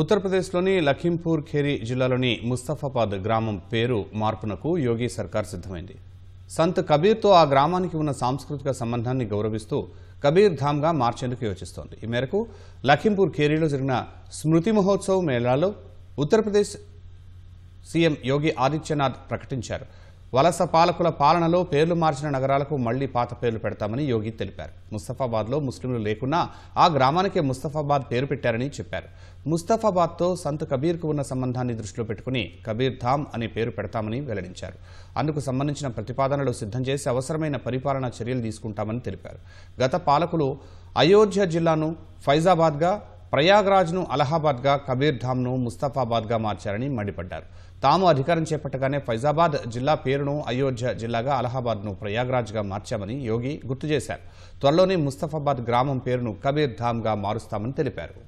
ఉత్తరప్రదేశ్లోని లఖింపూర్ ఖేరి జిల్లాలోని ముస్తఫాబాద్ గ్రామం పేరు మార్పునకు యోగి సర్కార్ సిద్ధమైంది. సంత్ కబీర్తో ఆ గ్రామానికి ఉన్న సాంస్కృతిక సంబంధాన్ని గౌరవిస్తూ కబీర్ ధామ్గా మార్చేందుకు యోచిస్తోంది. ఈ మేరకు లఖింపూర్ ఖేరీలో జరిగిన స్మృతి మహోత్సవ్ మేళాలో ఉత్తరప్రదేశ్ సీఎం యోగి ఆదిత్యనాథ్ ప్రకటించారు. వలస పాలకుల పాలనలో పేర్లు మార్చిన నగరాలకు మళ్ళీ పాత పేర్లు పెడతామని యోగి తెలిపారు. ముస్తఫాబాద్లో ముస్లింలు లేకున్నా ఆ గ్రామానికే ముస్తఫాబాద్ పేరు పెట్టారని చెప్పారు. ముస్తఫాబాద్తో సంత్ కబీర్కు ఉన్న సంబంధాన్ని దృష్టిలో పెట్టుకుని కబీర్ ధామ్ అనే పేరు పెడతామని వెల్లడించారు. అందుకు సంబంధించిన ప్రతిపాదనలు సిద్ధం చేసి అవసరమైన పరిపాలనా చర్యలు తీసుకుంటామని తెలిపారు. గత పాలకులు అయోధ్య జిల్లాను ఫైజాబాద్గా ప్రయాగ్రాజ్ను అలహాబాద్గా కబీర్ ధామ్ను ముస్తఫాబాద్గా మార్చారని మండిపడ్డారు. తాము అధికారం చేపట్టగానే ఫైజాబాద్ జిల్లా పేరును అయోధ్య జిల్లాగా అలహాబాద్ను ప్రయాగ్రాజ్గా మార్చామని యోగి గుర్తు చేశారు. త్వరలోనే ముస్తఫాబాద్ గ్రామం పేరును కబీర్ధామ్గా మారుస్తామని తెలిపారు.